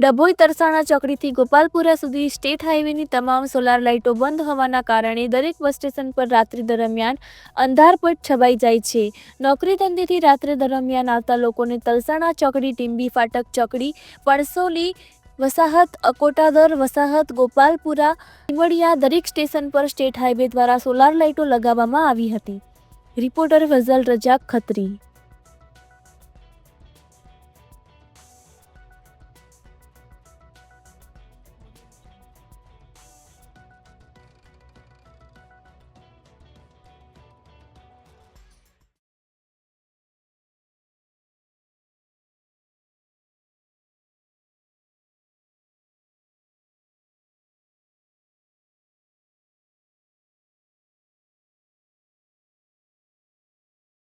ડભોઈ તરસાણા ચોકડીથી ગોપાલપુરા સુધી સ્ટેટ હાઈવેની તમામ સોલાર લાઇટો બંધ હોવાના કારણે દરેક બસ સ્ટેશન પર રાત્રિ દરમિયાન અંધારપટ છવાઈ જાય છે. નોકરી ધંધેથી રાત્રે દરમિયાન આવતા લોકોને તલસાણા ચોકડી, ટીંબી, ફાટક ચોકડી, પણસોલી, વસાહત, અકોટાદર, વસાહત, ગોપાલપુરા લીંબડિયા દરેક સ્ટેશન પર સ્ટેટ હાઈવે દ્વારા સોલાર લાઇટો લગાવવામાં આવી હતી. રિપોર્ટર ફઝલ રજાક ખત્રી.